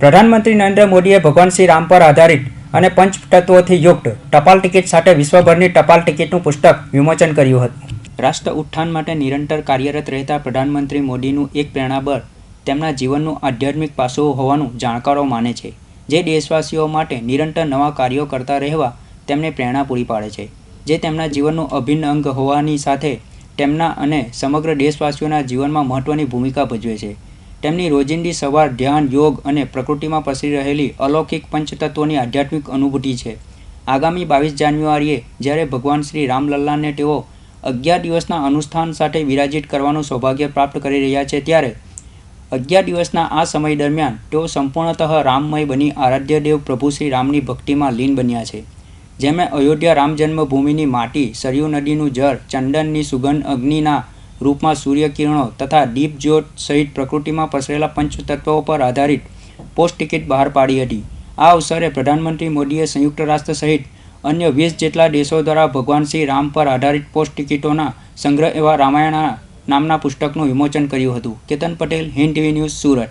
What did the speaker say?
પ્રધાનમંત્રી નરેન્દ્ર મોદીએ ભગવાન શ્રી રામ પર આધારિત અને પંચતત્વોથી યુક્ત ટપાલ ટિકિટ સાથે વિશ્વભરની ટપાલ ટિકિટનું પુસ્તક વિમોચન કર્યું હતું. રાષ્ટ્ર ઉત્થાન માટે નિરંતર કાર્યરત રહેતા પ્રધાનમંત્રી મોદીનું એક પ્રેરણાબળ તેમના જીવનનું આધ્યાત્મિક પાસું હોવાનું જાણકારો માને છે. જે દેશવાસીઓ માટે નિરંતર નવા કાર્યો કરતા રહેવા તેમને પ્રેરણા પૂરી પાડે છે. જે તેમના જીવનનું અભિન્ન અંગ હોવાની સાથે તેમના અને સમગ્ર દેશવાસીઓના જીવનમાં મહત્ત્વની ભૂમિકા ભજવે છે. તેમની રોજિંદી સવાર ધ્યાન, યોગ અને પ્રકૃતિમાં પસરી રહેલી અલૌકિક પંચતત્વોની આધ્યાત્મિક અનુભૂતિ છે. આગામી બાવીસ જાન્યુઆરીએ જ્યારે ભગવાન શ્રી રામલલ્લાને તેઓ અગિયાર દિવસના અનુષ્ઠાન સાથે વિરાજિત કરવાનું સૌભાગ્ય પ્રાપ્ત કરી રહ્યા છે, ત્યારે અગિયાર દિવસના આ સમય દરમિયાન તેઓ સંપૂર્ણતઃ રામમય બની આરાધ્ય દેવ પ્રભુ શ્રી રામની ભક્તિમાં લીન બન્યા છે. જેમણે અયોધ્યા રામ જન્મભૂમિની માટી, સરયુ નદીનું જળ, ચંદનની સુગંધ, અગ્નિના રૂપમાં સૂર્યકિરણો તથા ડીપ જ્યોત સહિત પ્રકૃતિમાં પસરેલા પંચતત્વો પર આધારિત પોસ્ટ ટિકિટ બહાર પાડી હતી. આ અવસરે પ્રધાનમંત્રી મોદીએ સંયુક્ત રાષ્ટ્ર સહિત અન્ય વીસ જેટલા દેશો દ્વારા ભગવાન શ્રી રામ પર આધારિત પોસ્ટ ટિકિટોના સંગ્રહ એવા રામાયણ નામના પુસ્તકનું વિમોચન કર્યું હતું. Ketan Patel, Hind TV news, Surat.